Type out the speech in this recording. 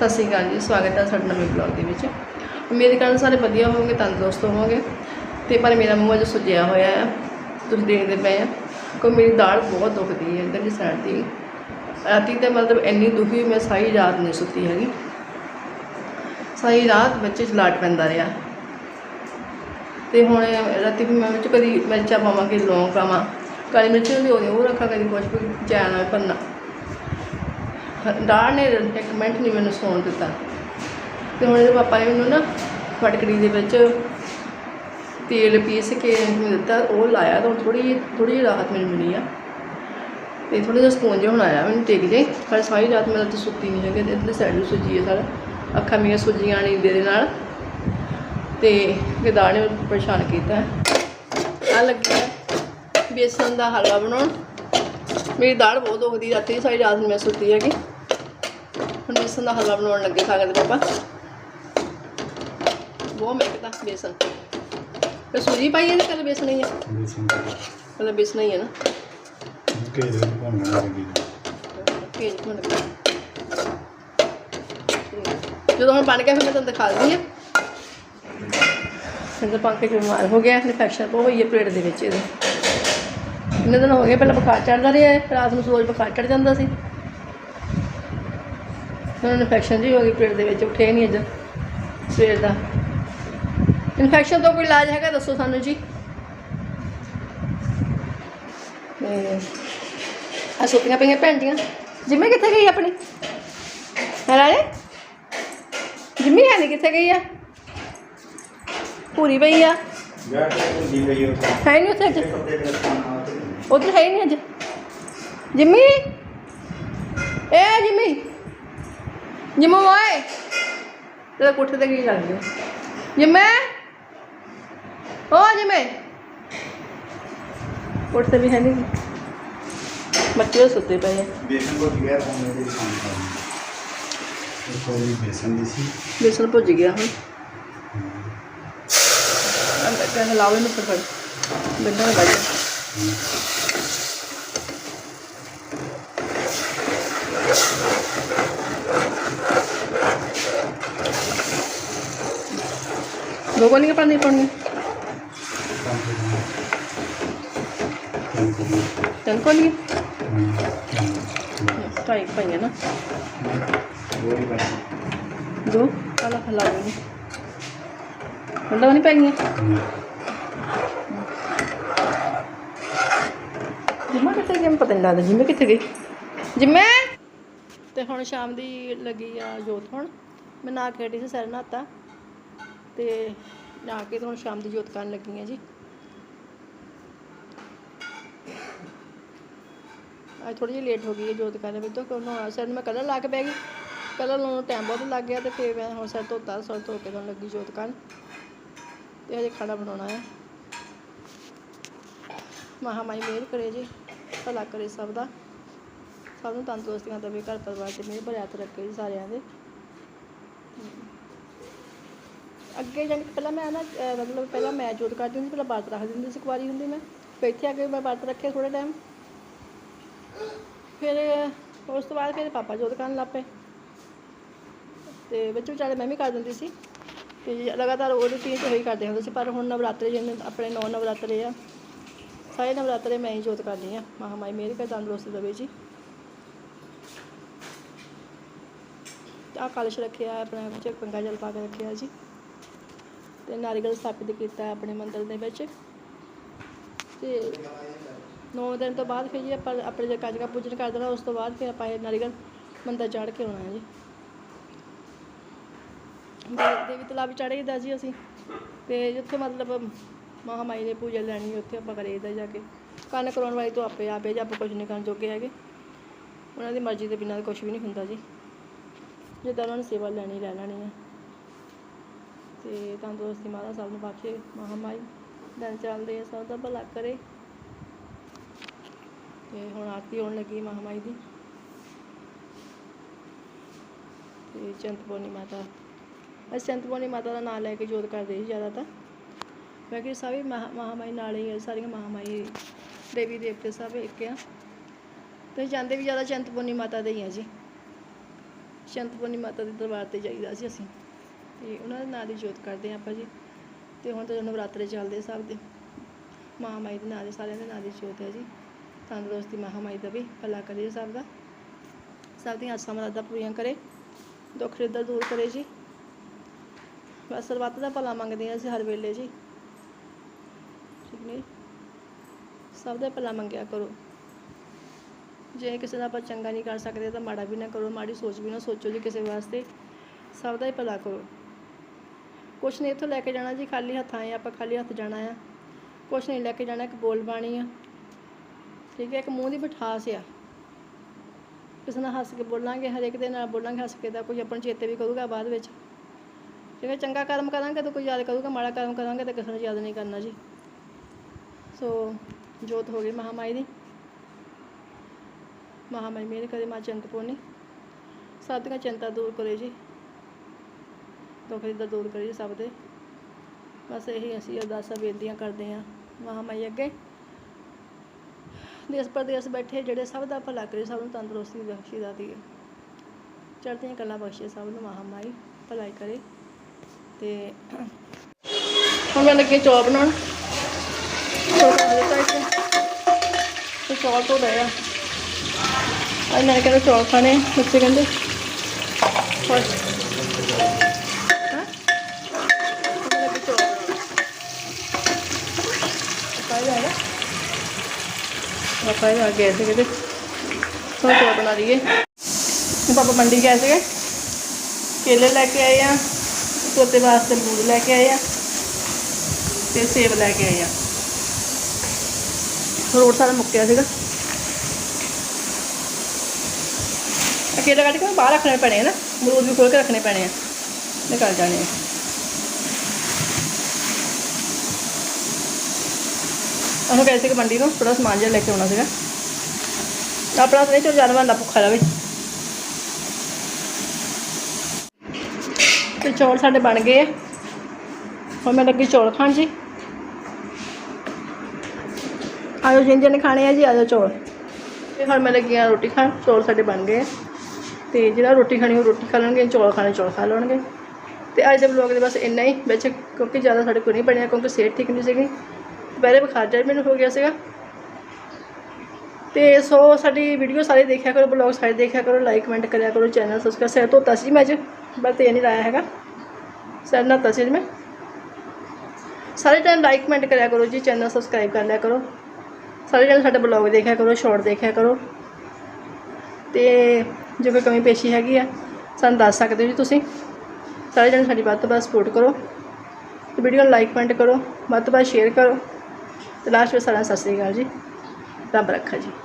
ਸਤਿ ਸ਼੍ਰੀ ਅਕਾਲ ਜੀ, ਸਵਾਗਤ ਹੈ ਸਾਡੇ ਨਵੇਂ ਬਲੌਗ ਦੇ ਵਿੱਚ। ਉਮੀਦ ਕਰਨ ਸਾਰੇ ਵਧੀਆ ਹੋਵੋਗੇ, ਤੰਦਰੁਸਤ ਹੋਵੋਗੇ। ਤੇ ਪਰ ਮੇਰਾ ਮੂੰਹ ਅਜੇ ਸੁੱਜਿਆ ਹੋਇਆ ਹੈ ਤੁਸੀਂ ਦੇਖਦੇ ਪਏ ਆ। ਕੋਈ ਮੇਰੀ ਦਾੜ ਬਹੁਤ ਦੁਖਦੀ ਹੈ ਇੱਧਰ ਸਾਈਡ ਦੀ ਰਾਤੀ ਤੇ ਮਤਲਬ ਇੰਨੀ ਦੁਖੀ ਮੈਂ ਸਾਰੀ ਰਾਤ ਨਹੀਂ ਸੁੱਤੀ ਹੈਗੀ। ਸਾਰੀ ਰਾਤ ਬੱਚੇ ਚ ਲਾਟ ਪੈਂਦਾ ਰਿਹਾ। ਤੇ ਹੁਣ ਰਾਤੀ ਵੀ ਮੈਂ ਵਿੱਚ ਕਦੀ ਮਿਰਚਾਂ ਪਾਵਾਂ ਕਿ ਲੌਂਗ ਪਾਵਾਂ। ਕਾਲੀ ਮਿਰਚ ਵੀ ਹੋਣੀ ਉਹ ਰੱਖਾਂ, ਕਦੀ ਕੁਛ ਵੀ ਚੈਨ ਨਾਲ ਪੰਨਾ ਦਾੜ ਨੇ, ਇੱਕ ਮਿੰਟ ਨਹੀਂ ਮੈਨੂੰ ਸੌਣ ਦਿੱਤਾ। ਤੇ ਹੁਣ ਇਹਦੇ ਪਾਪਾ ਨੇ ਮੈਨੂੰ ਨਾ ਫਟਕੜੀ ਦੇ ਵਿੱਚ ਤੇਲ ਪੀਸ ਕੇ ਮੈਨੂੰ ਦਿੱਤਾ, ਉਹ ਲਾਇਆ ਤਾਂ ਥੋੜੀ ਥੋੜੀ ਜਿਹੀ ਰਾਹਤ ਮੈਨੂੰ ਮਿਲੀ ਆ। ਤੇ ਥੋੜਾ ਜਿਹਾ ਸਕੂਨ ਜਿਹਾ ਹੁਣ ਆਇਆ ਮੈਨੂੰ ਟਿਕ ਜੇ, ਪਰ ਸਾਰੀ ਰਾਤ ਮੈਂ ਤਾਂ ਸੁੱਤੀ ਨਹੀਂ ਹੈਗੀ, ਤੇ ਇੱਧਰ ਸਾਈਡ ਨੂੰ ਸੁੱਜੀ ਹੈ ਸਾਰਾ। ਅੱਖਾਂ ਮੇਰੀਆਂ ਸੁੱਜੀਆਂ ਨਹੀਂ ਦੇ ਨਾਲ। ਤੇ ਗਦਾੜ ਨੇ ਮੈਨੂੰ ਪਰੇਸ਼ਾਨ ਕੀਤਾ। ਆ ਲੱਗਿਆ ਬੇਸਨ ਦਾ ਹਲਵਾ ਬਣਾਉਣ। ਮੇਰੀ ਦਾੜ ਬਹੁਤ ਦੁਖਦੀ, ਰਾਤੀ ਸਾਰੀ ਰਾਤ ਨੂੰ ਮੈਂ ਸੁੱਤੀ ਹੈਗੀ। ਹੁਣ ਬੇਸਨ ਦਾ ਹਲਵਾ ਬਣਾਉਣ ਲੱਗੇ ਸਾਗਰ ਦੇ ਪਾਪਾ। ਬਹੁਤ ਮਹਿਕਦਾ ਬੇਸਨ। ਤੇ ਸੂਜੀ ਪਾਈ ਹੈ ਨਾ ਕੱਲ ਬੇਸਨ ਹੀ ਹੈ ਬੇਸਨ ਕੱਲ ਬੇਸਨ ਹੀ ਹੈ ਨਾ। ਕੇ ਦੇ ਬਣਾਉਣਾ ਲੱਗੀ ਭੇਜ ਕੋਣ ਜਦੋਂ ਹੁਣ ਬਣ ਗਿਆ ਫਿਰ ਮੈਂ ਤੁਹਾਨੂੰ ਦਿਖਾ ਦਿੰਦੀ ਹਾਂ ਤਾਂ ਪੰਕੇ ਚ ਬਿਮਾਰ ਹੋ ਗਿਆ ਇਨਫੈਕਸ਼ਨ ਬਹੁਤ ਹੋਈ ਹੈ ਪੇਟ ਦੇ ਵਿੱਚ ਇਹਦੇ। ਇੰਨੇ ਦਿਨ ਹੋ ਗਏ ਪਹਿਲਾਂ ਬੁਖਾਰ ਚੜਦਾ ਰਿਹਾ ਹੈ, ਰਾਤ ਨੂੰ ਰੋਜ਼ ਬੁਖਾਰ ਚੜ ਜਾਂਦਾ ਸੀ। ਹੁਣ ਇਨਫੈਕਸ਼ਨ ਜੀ ਹੋ ਗਈ ਪੇਟ ਦੇ ਵਿੱਚ ਉੱਠਿਆ ਹੀ ਨਹੀਂ ਅੱਜ ਸਵੇਰ ਦਾ। ਇਨਫੈਕਸ਼ਨ ਤੋਂ ਕੋਈ ਇਲਾਜ ਹੈਗਾ ਦੱਸੋ ਸਾਨੂੰ ਜੀ। ਆ ਸੁੱਤੀਆਂ ਪਈਆਂ ਭੈਣ ਦੀਆਂ ਜਿੰਮੇ ਕਿੱਥੇ ਗਈ ਆਪਣੀ? ਹਰਾਏ ਜਿੰਮੀ ਹੈ ਨਹੀਂ ਕਿੱਥੇ ਗਈ ਆ? ਪੂਰੀ ਪਈ ਆ। ਹੈ ਨਹੀਂ ਉੱਥੇ ਅੱਜ? ਉਧਰ ਹੈ ਹੀ ਨਹੀਂ ਅੱਜ। ਜਿੰਮੀ? ਏ ਜਿੰਮੀ। ਜਿੰਮੂ ਓਏ। ਤੇਰਾ ਕੋਠੇ ਤੇ ਕੀ ਲੱਗ ਗਿਆ? ਜਿੰਮੇ ਓ ਜਿੰਮੇ ਕੋਠੇ ਤੇ ਵੀ ਹੈ ਨਹੀਂ ਬੱਚੇ ਸੁੱਤੇ ਪਏ ਆ। ਬੇਸਨ ਕੋ ਗਿਆ ਹੋਣੇ ਦੇ ਦੁਕਾਨ ਤੋਂ ਇਹ ਕੋਈ ਬੇਸਨ ਦੀ ਸੀ। ਬੇਸਣ ਭੁੱਜ ਗਿਆ ਹੁਣ। ਅੰਦਰ ਕਹਿੰਦਾ ਲਾਓ ਇਹਨੂੰ ਫੜ ਬੰਦਾ ਨਾ ਦੋ ਕੋਨੀਆਂ ਪਾਣੀ ਪਾਉਣੀ ਤਿੰਨ ਕੋਨੀਆਂ ਢਾਈ ਪਈਆਂ ਨਾ। ਦੋ? ਆਲਾ ਖਲਾ ਲੈਣੀ ਹੁੰਦਾ ਨਹੀਂ ਪੈਣੀਆਂ ਜਿੰਮਾ ਕਿੱਥੇ ਗਈ? ਪਤਾ ਨਹੀਂ ਲੱਗਦਾ। ਜਿੰਮੇ ਕਿੱਥੇ ਗਈ? ਜਿੰਮੇ! ਤੇ ਹੁਣ ਸ਼ਾਮ ਦੀ ਲੱਗੀ ਆ ਜੋਤ ਹੁਣ। ਮੈਂ ਨਾ ਕੇ ਸੀ, ਸਿਰ ਨਹਾਤਾ ਤੇ ਨਾ ਕੇ ਹੁਣ ਸ਼ਾਮ ਦੀ ਜੋਤ ਕਰਨ ਲੱਗੀ ਆ ਜੀ। ਅੱਜ ਥੋੜੀ ਜਿਹੀ ਲੇਟ ਹੋ ਗਈ ਹੈ ਜੋਤ ਕਰਨ ਵਿੱਚ ਤੋਂ ਕਿਉਂ ਸਿਰ ਨੂੰ ਮੈਂ ਕਲਰ ਲਾ ਕੇ ਬਹਿ ਗਈ। ਕਲਰ ਲਾਉਣ ਨੂੰ ਟਾਈਮ ਬਹੁਤ ਲੱਗ ਗਿਆ ਤੇ ਫਿਰ ਮੈਂ ਹੁਣ ਸਿਰ ਧੋਤਾ, ਸਿਰ ਧੋ ਕੇ ਤੁਹਾਨੂੰ ਲੱਗੀ ਜੋਤ ਕਰਨ। ਤੇ ਹਜੇ ਖਾਣਾ ਬਣਾਉਣਾ ਹੈ। ਮਹਾਮਾਈ ਮਿਹਰ ਕਰੇ ਜੀ, ਭਲਾ ਕਰੇ ਸਭ ਦਾ। ਸਭ ਨੂੰ ਤੰਦਰੁਸਤੀਆਂ ਦੇਵੇ ਘਰ ਪਰਿਵਾਰ 'ਚ ਮਿਹਰ ਭਰਿਆ ਹੱਥ ਰੱਖੇ ਜੀ ਸਾਰਿਆਂ ਦੇ। ਅੱਗੇ ਜਾਣੀ ਕਿ ਪਹਿਲਾਂ ਮੈਂ ਨਾ, ਅਹ ਮਤਲਬ ਪਹਿਲਾਂ ਮੈਂ ਜੋਤ ਕਰਦੀ ਹੁੰਦੀ ਪਹਿਲਾਂ ਵਰਤ ਰੱਖ ਦਿੰਦੀ ਸੀ ਕੁਆਰੀ ਹੁੰਦੀ ਮੈਂ। ਫਿਰ ਇੱਥੇ ਆ ਕੇ ਮੈਂ ਵਰਤ ਰੱਖਿਆ ਥੋੜਾ ਟਾਈਮ ਫਿਰ ਉਸ ਤੋਂ ਬਾਅਦ ਫਿਰ ਪਾਪਾ ਜੋਤ ਕਰਨ ਲੱਗ ਪਏ। ਤੇ ਵਿੱਚ ਵਿਚਾਲੇ ਮੈਂ ਵੀ ਕਰ ਦਿੰਦੀ ਸੀ ਤੇ ਲਗਾਤਾਰ ਉਹ ਰੂਟੀਨ ਤੇ ਹੋਈ ਕਰਦੇ ਹੁੰਦੇ ਸੀ, ਪਰ ਹੁਣ ਨਵਰਾਤਰੇ ਜਿਵੇਂ ਆਪਣੇ ਨੌ ਨਵਰਾਤਰੇ ਆ, ਸਾਰੇ ਨਵਰਾਤਰੇ ਮੈਂ ਹੀ ਜੋਤ ਕਰਦੀ ਆ ਮਹਾਮਾਈ ਮੇਰੀ ਕਾ ਤੰਦਰੁਸਤੀ ਦੇਵੇ ਜੀ। ਆ ਕਲਸ਼ ਰੱਖਿਆ ਹੈ ਆਪਣਾ ਵਿੱਚ ਗੰਗਾ ਜਲ ਪਾ ਕੇ ਰੱਖਿਆ ਜੀ। ਤੇ ਨਾਰੀਗਲ ਸਥਾਪਿਤ ਕੀਤਾ ਆਪਣੇ ਮੰਦਿਰ ਦੇ ਵਿੱਚ। ਤੇ 9 ਦਿਨ ਤੋਂ ਬਾਅਦ ਫਿਰ ਜੀ ਆਪਾਂ ਆਪਣੇ ਜੇ ਕਾਜਕਾ ਪੂਜਨ ਕਰ ਦੇਣਾ ਉਸ ਤੋਂ ਬਾਅਦ ਫਿਰ ਆਪਾਂ ਇਹ ਨਾਰੀਅਲ ਮੰਦਰ ਚੜ੍ਹ ਕੇ ਆਉਣਾ ਹੈ ਜੀ। ਦੇ- ਦੇਵੀ ਤਲਾਬ ਵੀ ਚੜ੍ਹੇਦਾ ਜੀ ਅਸੀਂ। ਤੇ ਜਿੱਥੇ ਮਤਲਬ ਮਹਾਮਾਈ ਨੇ ਪੂਜਾ ਲੈਣੀ ਉੱਥੇ ਆਪਾਂ ਕਰੀਦਾ ਜਾ ਕੇ ਕੰਨ ਕਰਾਉਣ ਵਾਲੀ ਤੋਂ ਆਪੇ ਆਪੇ ਜੇ ਆਪਾਂ ਕੁਝ ਨਹੀਂ ਕਰਨ ਜੋਗੇ ਹੈਗੇ। ਉਹਨਾਂ ਦੀ ਮਰਜ਼ੀ ਦੇ ਬਿਨਾਂ ਕੁਝ ਵੀ ਨਹੀਂ ਹੁੰਦਾ ਜੀ। ਜਿੱਦਾਂ ਉਹਨਾਂ ਨੇ ਸੇਵਾ ਲੈਣੀ, ਲੈ ਲੈਣੀ ਹੈ। ਤੇ ਤੰਦਰੁਸਤੀ ਮਾਤਾ ਸਭ ਨੂੰ ਬਖਸ਼ੇ, ਮਹਾਮਾਈ। ਦਿਨ ਚੱਲਦੇ ਆ, ਸਭ ਦਾ ਭਲਾ ਕਰੇ। ਤੇ ਹੁਣ ਆਰਤੀ ਹੋਣ ਲੱਗੀ ਮਹਾਮਾਈ ਦੀ। ਤੇ ਚੰਤਪੁਰਨੀ ਮਾਤਾ। ਅਸੀਂ ਚੰਤਪੁਰਨੀ ਮਾਤਾ ਦਾ ਨਾਮ ਲੈ ਕੇ ਜੋਤ ਕਰਦੇ ਸੀ ਜ਼ਿਆਦਾ ਤਾਂ ਬਾਕੀ ਸਾਰੇ ਮਹਾ, ਮਹਾਮਾਈ ਨਾਲ ਹੀ, ਸਾਰੀਆਂ ਮਹਾਮਾਈ ਦੇਵੀ ਦੇਵਤੇ ਸਭ ਇੱਕ ਆ। ਤੇ ਜਾਂਦੇ ਵੀ ਜ਼ਿਆਦਾ ਚੰਤਪੁਰਨੀ ਮਾਤਾ ਦੇ ਹੀ ਆ ਜੀ। ਚੰਤਪੁਰਨੀ ਮਾਤਾ ਦੇ ਦਰਬਾਰ ਤੇ ਜਾਈਦਾ ਸੀ ਅਸੀਂ। ਤੇ ਉਹਨਾਂ ਦੇ ਨਾਂ ਦੀ ਜੋਤ ਕਰਦੇ ਹਾਂ ਆਪਾਂ ਜੀ। ਤੇ ਹੁਣ ਤਾਂ ਨਵਰਾਤਰੇ ਚੱਲਦੇ ਸਭ ਦੇ ਮਹਾਮਾਈ ਦੇ ਨਾਂ ਦੇ, ਸਾਰਿਆਂ ਦੇ ਨਾਂ ਦੀ ਜੋਤ ਹੈ ਜੀ। ਤੰਦਰੁਸਤੀ ਮਹਾਮਾਈ ਦਾ ਵੀ ਭਲਾ ਕਰੇ ਸਭ ਦਾ। ਸਭ ਦੀਆਂ ਆਸਾਂ ਮਰਾਦਾਂ ਪੂਰੀਆਂ ਕਰੇ, ਦੁੱਖ ਰਿੱਧਾ ਦੂਰ ਕਰੇ ਜੀ। ਬਸ ਸਰਬੱਤ ਦਾ ਭਲਾ ਮੰਗਦੇ ਹਾਂ ਅਸੀਂ ਹਰ ਵੇਲੇ ਜੀ। ਠੀਕ ਨਹੀਂ? ਸਭ ਦਾ ਭਲਾ ਮੰਗਿਆ ਕਰੋ। ਜੇ ਕਿਸੇ ਦਾ ਆਪਾਂ ਚੰਗਾ ਨਹੀਂ ਕਰ ਸਕਦੇ ਤਾਂ ਮਾੜਾ ਵੀ ਨਾ ਕਰੋ, ਮਾੜੀ ਸੋਚ ਵੀ ਨਾ ਸੋਚੋ ਜੀ ਕਿਸੇ ਵਾਸਤੇ। ਸਭ ਦਾ ਹੀ ਭਲਾ ਕਰੋ। ਕੁਛ ਨਹੀਂ, ਇੱਥੋਂ ਲੈ ਕੇ ਜਾਣਾ ਜੀ, ਖਾਲੀ ਹੱਥ ਆਏ ਆਪਾਂ, ਖਾਲੀ ਹੱਥ ਜਾਣਾ ਆ। ਕੁਛ ਨਹੀਂ, ਲੈ ਕੇ ਜਾਣਾ ਇੱਕ ਬੋਲ ਬਾਣੀ ਆ। ਠੀਕ ਹੈ ਇੱਕ ਮੂੰਹ ਦੀ ਮਿਠਾਸ ਆ। ਕਿਸੇ ਨਾਲ ਹੱਸ ਕੇ ਬੋਲਾਂਗੇ, ਹਰੇਕ ਦੇ ਨਾਲ ਬੋਲਾਂਗੇ, ਹੱਸ ਕੇ ਤਾਂ ਕੋਈ ਆਪਣ ਚੇਤੇ ਵੀ ਕਰੂਗਾ ਬਾਅਦ ਵਿੱਚ। ਜੇ ਚੰਗਾ ਕਰਮ ਕਰਾਂਗੇ ਤਾਂ ਕੋਈ ਯਾਦ ਕਰੂਗਾ, ਮਾੜਾ ਕਰਮ ਕਰਾਂਗੇ ਤਾਂ ਕਿਸੇ ਨੂੰ ਯਾਦ ਨਹੀਂ ਕਰਨਾ ਜੀ। ਸੋ, ਜੋਤ ਹੋ ਗਈ ਮਹਾਮਾਈ ਦੀ। ਮਹਾਮਾਈ ਮੇਰੇ ਕਦੇ ਮਾਂ ਚੰਤਪੁਰਨੀ ਸਭ ਦੀਆਂ ਚਿੰਤਾ ਦੂਰ ਕਰੇ ਜੀ। ਦੁੱਖ ਦਾ ਦੂਰ ਕਰੀ ਸਭ ਦੇ। ਬਸ ਇਹੀ ਅਸੀਂ ਅਰਦਾਸਾਂ, ਬੇਨਤੀਆਂ ਕਰਦੇ ਹਾਂ ਮਹਾਮਾਈ ਅੱਗੇ। ਦੇਸ਼ ਪ੍ਰਦੇਸ਼ ਬੈਠੇ ਜਿਹੜੇ ਸਭ ਦਾ ਭਲਾ ਕਰੇ, ਸਭ ਨੂੰ ਤੰਦਰੁਸਤੀ, ਬਖਸ਼ੀ ਦਾਤੀ ਹੈ ਚੜ੍ਹਦੀਆਂ ਕਲਾ ਬਖਸ਼ੇ ਸਭ ਨੂੰ ਮਹਾਮਾਈ, ਭਲਾਈ ਕਰੇ। ਤੇ ਹੁਣ ਮੈਂ ਲੱਗੀ ਚੌਲ ਬਣਾਉਣ। ਚੌਲ ਬਣਾ ਦਿੱਤਾ ਤੇ ਚੌਲ ਤੋਂ ਰਹੇ ਆ। ਅੱਜ ਮੈਂ ਕਹਿੰਦਾ ਚੌਲ ਖਾਣੇ ਬੱਚੇ ਕਹਿੰਦੇ ਹੋਰ ਹਾਂ ਹੁਣ ਮੈਂ ਲੱਗੀ ਚੌਲ ਬਣਾਉਣ ਪਾਈ ਜਾ ਰਿਹਾ ਪਾਪਾ ਇਹ ਆ ਗਏ ਸੀਗੇ ਤੇ ਹੁਣ ਚੌਲ ਬਣਾ ਲਈਏ ਪਾਪਾ ਮੰਡੀ ਗਏ ਸੀਗੇ ਕੇਲੇ ਲੈ ਕੇ ਆਏ ਆ ਤੋਤੇ ਵਾਸਤੇ ਅਮਰੂਦ ਲੈ ਕੇ ਆਏ ਆ ਤੇ ਸੇਬ ਲੈ ਕੇ ਆਏ ਆ ਫਰੂਟ ਸਾਰਾ ਮੁੱਕਿਆ ਸੀਗਾ ਇਹ ਕੇਲੇ ਕੱਢ ਕੇ ਨਾ ਬਾਹਰ ਰੱਖਣੇ ਪੈਣੇ ਆ ਨਾ ਅਮਰੂਦ ਵੀ ਖੋਲ ਕੇ ਰੱਖਣੇ ਪੈਣੇ ਆ ਨਿਕਲ ਉਹਨੂੰ ਕਹਿੰਦੇ ਸੀ ਕਿ ਮੰਡੀ ਨੂੰ ਥੋੜਾ ਸਮਾਨ ਜਿਹਾ ਲੈ ਕੇ ਆਉਣਾ ਸੀਗਾ। ਆਪਣਾ ਤਾਂ ਨਹੀਂ ਚਲ ਜਾਨਵਰ ਦਾ ਭੁੱਖਾ ਰਵੇ। ਤੇ ਚੌਲ ਸਾਡੇ ਬਣ ਗਏ ਆ। ਹੁਣ ਮੈਂ ਲੱਗੀ ਚੌਲ ਖਾਣ ਜੀ। ਆਜੋ ਜਿੰਨ ਜਿੰਨ ਖਾਣੇ ਆ ਜੀ, ਆਜੋ ਚੌਲ। ਤੇ ਹੁਣ ਮੈਂ ਲੱਗੀ ਆ ਰੋਟੀ ਖਾਣ, ਚੌਲ ਸਾਡੇ ਬਣ ਗਏ ਆ। ਤੇ ਜਿਹੜਾ ਰੋਟੀ ਖਾਣੀ ਉਹ ਰੋਟੀ ਖਾ ਲੈਣਗੇ, ਚੌਲ ਖਾਣੇ ਚੌਲ ਖਾ ਲੈਣਗੇ। ਤੇ ਅੱਜ ਦੇ ਵਲੋਗ ਦੇ ਬਸ ਇੰਨਾ ਹੀ। ਵਿੱਚ ਕਿਉਂਕਿ ਜ਼ਿਆਦਾ ਸਾਡੇ ਕੋਲ ਨਹੀਂ ਬਣਿਆ, ਕਿਉਂਕਿ ਸਿਹਤ ਠੀਕ ਨਹੀਂ ਸੀਗੀ। ਦੁਪਹਿਰੇ ਬੁਖਾਰ ਜਿਹਾ ਮੈਨੂੰ ਹੋ ਗਿਆ ਸੀਗਾ। ਤੇ ਸੋ ਸਾਡੀ ਵੀਡੀਓ ਸਾਰੇ ਦੇਖਿਆ ਕਰੋ ਬਲੌਗ ਸਾਰੇ ਦੇਖਿਆ ਕਰੋ ਲਾਈਕ ਕਮੈਂਟ ਕਰਿਆ ਕਰੋ ਚੈਨਲ ਸਬਸਕ੍ਰਾਈਬ ਸਿਰ ਧੋਤਾ ਸੀ ਮੈਂ ਅੱਜ ਬਸ ਤੇ ਨਹੀਂ ਲਾਇਆ ਹੈਗਾ। ਸਿਰ ਨਹਾਤਾ ਸੀ ਅੱਜ ਮੈਂ। ਸਾਰੇ ਟਾਈਮ ਲਾਈਕ ਕਮੈਂਟ ਕਰਿਆ ਕਰੋ ਜੀ ਚੈਨਲ ਸਬਸਕ੍ਰਾਈਬ ਕਰ ਲਿਆ ਕਰੋ। ਸਾਰੇ ਜਣੇ ਸਾਡੇ ਬਲੌਗ ਦੇਖਿਆ ਕਰੋ ਸ਼ਾਰਟ ਦੇਖਿਆ ਕਰੋ। ਤੇ ਜੇ ਕੋਈ ਕਮੀ ਪੇਸ਼ੀ ਹੈਗੀ ਆ, ਸਾਨੂੰ ਦੱਸ ਸਕਦੇ ਹੋ ਜੀ ਤੁਸੀਂ। ਸਾਰੇ ਜਣੇ ਸਾਡੀ ਵੱਧ ਤੋਂ ਵੱਧ ਸਪੋਰਟ ਕਰੋ। ਤੇ ਵੀਡੀਓ ਨੂੰ ਲਾਈਕ ਕਮੈਂਟ ਕਰੋ। ਵੱਧ ਤੋਂ ਵੱਧ ਸ਼ੇਅਰ ਕਰੋ। ਤੇ ਲਾਸਟ ਵਿੱਚ ਸਾਡਾ ਸਤਿ ਸ੍ਰੀ ਅਕਾਲ ਜੀ। ਰੱਬ ਰੱਖਾ ਜੀ।